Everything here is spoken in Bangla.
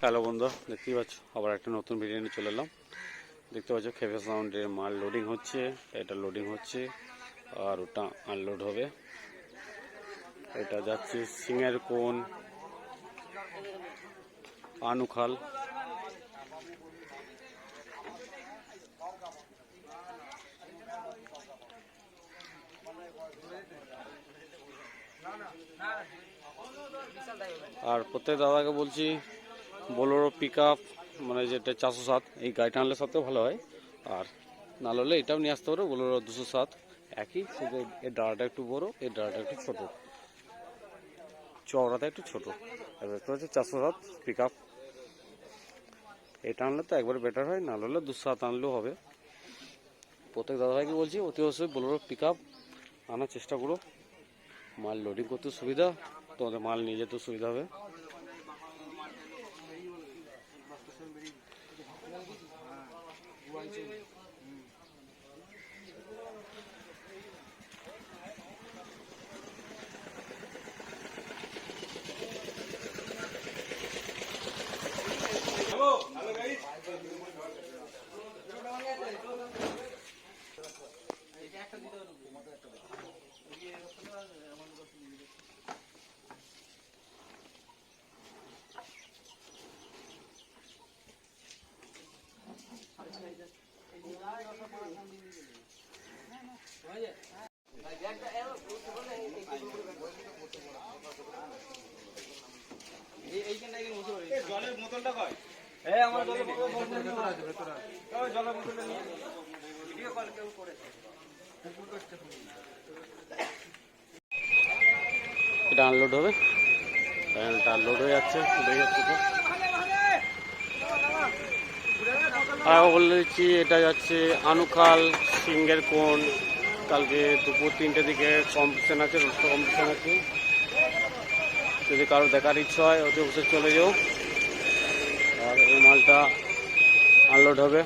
হ্যালো বন্ধু, দেখতেই পাচ্ছ, আবার একটা নতুন ভিডিও নিয়ে চলে এলাম। দেখতে পাচ্ছ খেপে সাউন্ডের মাল লোডিং হচ্ছে, এটা লোডিং হচ্ছে, আর ওটা আনলোড হবে। এটা যাচ্ছে সিংয়ের কোন আনুখাল। আর প্রত্যেক দাদাকে বলছি বোলোরো পিক আপ মানে যেটা চারশো সাত, এই গাড়িটা আনলে সবথেকে ভালো হয়। আর না হলে এটাও নিয়ে আসতে পারো, বোলোরো দুশো সাত। একই, শুধু এর ডাড়াটা একটু বড়, এর ডাড়াটা একটু ছোট। চওড়াটা একটু ছোট। দেখতে হচ্ছে চারশো সাত পিক আপ এটা আনলে তো একবার বেটার হয়, না হলে দুশো সাত আনলেও হবে। প্রত্যেক দাদাভাইকে বলছি, অতি অবশ্যই বোলোরো পিক আপ আনার চেষ্টা করো। মাল লোডিং করতে সুবিধা, তোমাদের মাল নিয়ে যেতে সুবিধা হবে জলের বোতলটা কয় আমার জলের বোতল জলের বোতলটা নিয়ে ভিডিও কল কেউ করে। এটা আনলোড হবে। এটা আনলোড হয়ে যাচ্ছে উঠে যাচ্ছে তো। আর বলে দিচ্ছি এটা যাচ্ছে আনুখাল সিঙ্গের কোন কালকে দুপুর তিনটে দিকে কম্পিটিশন আছে রোস্ট কম্পিটিশন আছে। যদি কারও দেখার ইচ্ছা হয় অতি অবশ্যই চলে যাও। আর এই মালটা আনলোড হবে।